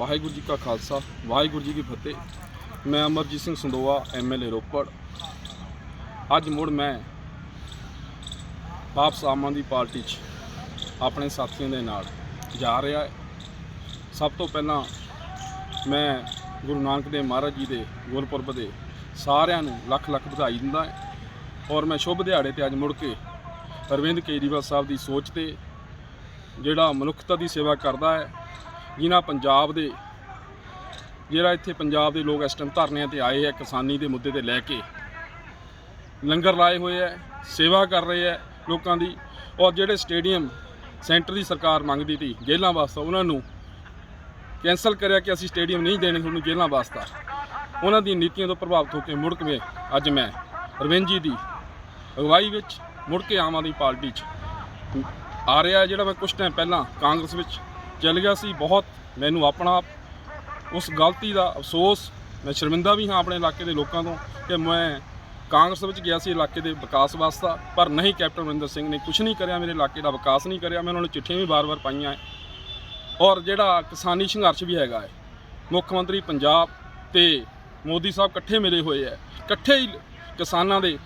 ਵਾਹਿਗੁਰੂ ਜੀ ਕਾ ਖਾਲਸਾ, ਵਾਹਿਗੁਰੂ ਜੀ ਕੀ ਫਤਿਹ। ਮੈਂ ਅਮਰਜੀਤ ਸਿੰਘ ਸੰਦੋਆ ਐਮਐਲਏ ਰੋਪੜ। ਅੱਜ ਮੁੜ ਮੈਂ ਵਾਪਸ ਆਮ ਆਦਮੀ ਪਾਰਟੀ 'ਚ ਆਪਣੇ ਸਾਥੀਆਂ ਦੇ ਨਾਲ ਜਾ ਰਿਹਾ ਹੈ। ਸਭ ਤੋਂ ਪਹਿਲਾਂ ਮੈਂ ਗੁਰੂ ਨਾਨਕ ਦੇਵ ਮਹਾਰਾਜ ਜੀ ਦੇ ਗੁਰਪੁਰਬ ਦੇ ਸਾਰਿਆਂ ਨੂੰ ਲੱਖ ਲੱਖ ਵਧਾਈ ਦਿੰਦਾ ਹਾਂ ਔਰ ਮੈਂ ਸ਼ੁਭ ਦਿਹਾੜੇ ਤੇ ਅੱਜ ਮੁੜ ਕੇ ਅਰਵਿੰਦ ਕੇਜਰੀਵਾਲ ਸਾਹਿਬ ਦੀ ਸੋਚ ਤੇ ਜਿਹੜਾ ਮਨੁੱਖਤਾ ਦੀ ਸੇਵਾ ਕਰਦਾ ਹੈ ਜਿਨ੍ਹਾਂ ਪੰਜਾਬ ਦੇ, ਜਿਹੜਾ ਇੱਥੇ ਪੰਜਾਬ ਦੇ ਲੋਕ ਇਸ ਟਾਈਮ ਧਰਨਿਆਂ ਤੇ ਆਏ ਹੈ, ਕਿਸਾਨੀ ਦੇ ਮੁੱਦੇ ਤੇ ਲੈ ਕੇ ਲੰਗਰ ਲਾਏ ਹੋਏ ਹੈ, ਸੇਵਾ ਕਰ ਰਹੇ ਹੈ ਲੋਕਾਂ ਦੀ। ਔਰ ਜਿਹੜੇ ਸਟੇਡੀਅਮ ਸੈਂਟਰ ਦੀ ਸਰਕਾਰ ਮੰਗਦੀ ਸੀ ਜੇਲ੍ਹਾਂ ਵਾਸਤੇ, ਉਹਨਾਂ ਨੂੰ ਕੈਂਸਲ ਕਰਿਆ ਕਿ ਅਸੀਂ ਸਟੇਡੀਅਮ ਨਹੀਂ ਦੇਣੇ, ਤੁਹਾਨੂੰ ਜੇਲ੍ਹਾਂ ਵਾਸਤੇ। ਉਹਨਾਂ ਦੀ ਨੀਤੀਆਂ ਤੋਂ ਪ੍ਰਭਾਵਿਤ ਹੋ ਕੇ ਮੁੜ ਕੇ ਅੱਜ ਮੈਂ ਅਰਵਿੰਦ ਜੀ ਦੀ ਅਗਵਾਈ ਵਿੱਚ ਮੁੜ ਕੇ ਆਮ ਆਦਮੀ ਪਾਰਟੀ 'ਚ ਆ ਰਿਹਾ ਜਿਹੜਾ ਮੈਂ ਕੁਝ ਟਾਈਮ ਪਹਿਲਾਂ ਕਾਂਗਰਸ ਵਿੱਚ ਚੱਲ ਗਿਆ ਸੀ ਬਹੁਤ, ਮੈਨੂੰ ਆਪਣਾ ਉਸ ਗਲਤੀ ਦਾ ਅਫਸੋਸ, ਮੈਂ ਸ਼ਰਮਿੰਦਾ ਵੀ ਹਾਂ ਆਪਣੇ ਇਲਾਕੇ ਦੇ ਲੋਕਾਂ ਤੋਂ ਕਿ ਮੈਂ ਕਾਂਗਰਸ ਵਿੱਚ ਗਿਆ ਸੀ ਇਲਾਕੇ ਦੇ ਵਿਕਾਸ ਵਾਸਤਾ, ਪਰ ਨਹੀਂ ਕੈਪਟਨ ਅਮਰਿੰਦਰ ਸਿੰਘ ਨੇ ਕੁਝ ਨਹੀਂ ਕਰਿਆ, ਮੇਰੇ ਇਲਾਕੇ ਦਾ ਵਿਕਾਸ ਨਹੀਂ ਕਰਿਆ, ਮੈਂ ਉਹਨਾਂ ਨੂੰ ਚਿੱਠੀਆਂ ਵੀ ਵਾਰ-ਵਾਰ ਪਾਈਆਂ ਹੈ ਔਰ ਜਿਹੜਾ ਕਿਸਾਨੀ ਸੰਘਰਸ਼ ਵੀ ਹੈਗਾ ਹੈ ਮੁੱਖ ਮੰਤਰੀ ਪੰਜਾਬ ਤੇ ਮੋਦੀ ਸਾਹਿਬ ਇਕੱਠੇ ਮਿਲੇ ਹੋਏ ਹੈ ਇਕੱਠੇ ਹੀ ਕਿਸਾਨਾਂ ਦੇ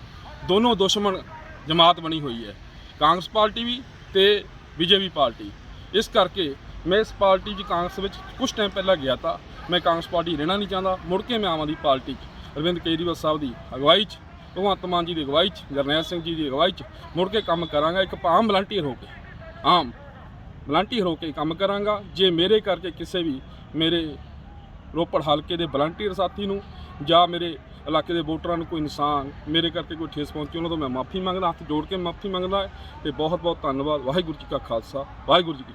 ਦੋਨੋਂ ਦੁਸ਼ਮਣ ਜਮਾਤ ਬਣੀ ਹੋਈ ਹੈ ਕਾਂਗਰਸ ਪਾਰਟੀ ਵੀ ਤੇ ਬੀਜੇਪੀ ਪਾਰਟੀ। ਇਸ ਕਰਕੇ ਮੈਂ ਇਸ ਪਾਰਟੀ 'ਚ ਕਾਂਗਰਸ ਵਿੱਚ ਕੁਝ ਟਾਈਮ ਪਹਿਲਾਂ ਗਿਆ ਤਾਂ ਮੈਂ ਕਾਂਗਰਸ ਪਾਰਟੀ ਰਹਿਣਾ ਨਹੀਂ ਚਾਹੁੰਦਾ, ਮੁੜ ਕੇ ਮੈਂ ਆਮ ਆਦਮੀ ਪਾਰਟੀ 'ਚ, ਅਰਵਿੰਦ ਕੇਜਰੀਵਾਲ ਸਾਹਿਬ ਦੀ ਅਗਵਾਈ 'ਚ, ਭਗਵੰਤ ਮਾਨ ਜੀ ਦੀ ਅਗਵਾਈ 'ਚ, ਜਰਨੈਲ ਸਿੰਘ ਜੀ ਦੀ ਅਗਵਾਈ 'ਚ, ਮੁੜ ਕੇ ਕੰਮ ਕਰਾਂਗਾ, ਇੱਕ ਆਮ ਵਲੰਟੀਅਰ ਹੋ ਕੇ, ਆਮ ਵਲੰਟੀਅਰ ਹੋ ਕੇ ਕੰਮ ਕਰਾਂਗਾ, ਜੇ ਮੇਰੇ ਕਰਕੇ ਕਿਸੇ ਵੀ ਮੇਰੇ ਰੋਪੜ ਹਲਕੇ ਦੇ ਵਲੰਟੀਅਰ ਸਾਥੀ ਨੂੰ ਜਾਂ ਮੇਰੇ ਇਲਾਕੇ ਦੇ ਵੋਟਰਾਂ ਨੂੰ ਕੋਈ ਇਨਸਾਨ ਮੇਰੇ ਕਰਕੇ ਕੋਈ ਠੇਸ ਪਹੁੰਚੀ, ਉਹਨਾਂ ਤੋਂ ਮੈਂ ਮਾਫੀ ਮੰਗਦਾ, ਹੱਥ ਜੋੜ ਕੇ ਮਾਫੀ ਮੰਗਦਾ, ਤੇ ਬਹੁਤ ਬਹੁਤ ਧੰਨਵਾਦ, ਵਾਹਿਗੁਰੂ ਜੀ ਕਾ ਖਾਲਸਾ, ਵਾਹਿਗੁਰੂ ਜੀ ਕੀ